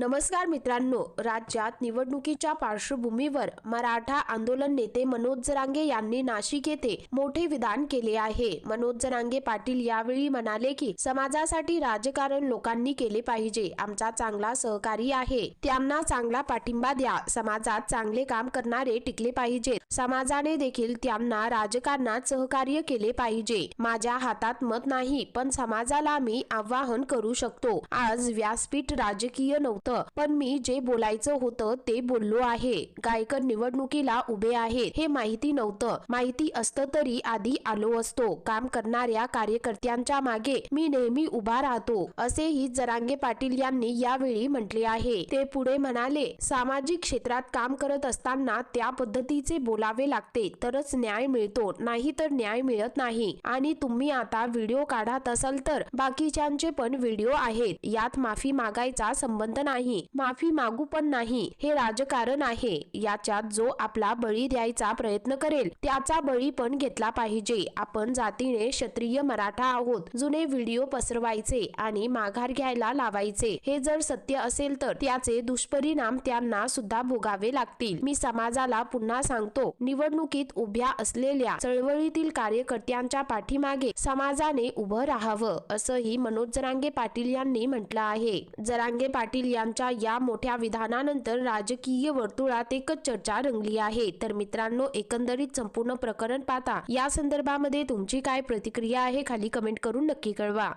नमस्कार मित्रांनो राज्यात निवडणुकीच्या पार्श्वभूमीवर मराठा आंदोलन नेते मनोज जरांगे यांनी नाशिक येथे मोठे विधान केले आहे. मनोज जरांगे पाटील यावेळी म्हणाले की समाजासाठी राजकारण लोकांनी केले पाहिजे. आमचा चांगला सहकारी आहे. त्यांना चांगला पाठिंबा द्या. समाजात चांगले काम करणारे टिकले पाहिजेत. समाजाने देखील त्यांना राजकारणात सहकार्य केले पाहिजे. माझ्या हातात मत नाही पण समाजाला मी आवाहन करू शकतो. आज व्यासपीठ राजकीय नव्हतं. पण मी जे बोलायचं होतं ते बोललो आहे. गायकर निवडणुकीला उभे आहेत हे माहिती नव्हतं. माहिती असतं तरी आधी आलो असतो. काम करणाऱ्या कार्यकर्त्यांच्या मागे मी नेहमी उभा राहतो. असेही जरांगे पाटील यांनी यावेळी म्हटले आहे. ते पुढे म्हणाले सामाजिक क्षेत्रात काम करत असताना त्या पद्धतीचे बोलावे लागते. तरच न्याय मिळतो. नाही तर न्याय मिळत नाही. आणि तुम्ही आता व्हिडिओ काढत असाल तर बाकीच्यांचे पण व्हिडिओ आहेत. यात माफी मागायचा संबंध नाही. माफी मागू पण नाही. हे राजकारण आहे. याच्यात जो आपला बळी द्यायचा प्रयत्न करेल त्याचा बळी पण घेतला पाहिजे. आपण जातीने क्षत्रिय मराठा आहोत. जुने व्हिडिओ पसरवायचे आणि माघार घ्यायला लावायचे. हे जर सत्य असेल तर त्याचे दुष्परिणाम त्यांना सुद्धा भोगावे लागतील. मी समाजाला पुन्हा सांगतो निवडणुकीत उभ्या असलेल्या चळवळीतील कार्यकर्त्यांच्या पाठीमागे समाजाने उभं राहावं असंही मनोज जरांगे पाटील यांनी म्हटलं आहे. जरांगे पाटील यांच्या या मोठ्या विधानानंतर राजकीय वर्तुळात एकच चर्चा रंगली आहे. तर मित्रांनो एकंदरीत संपूर्ण प्रकरण पाहता या संदर्भामध्ये तुमची काय प्रतिक्रिया आहे खाली कमेंट करून नक्की कळवा.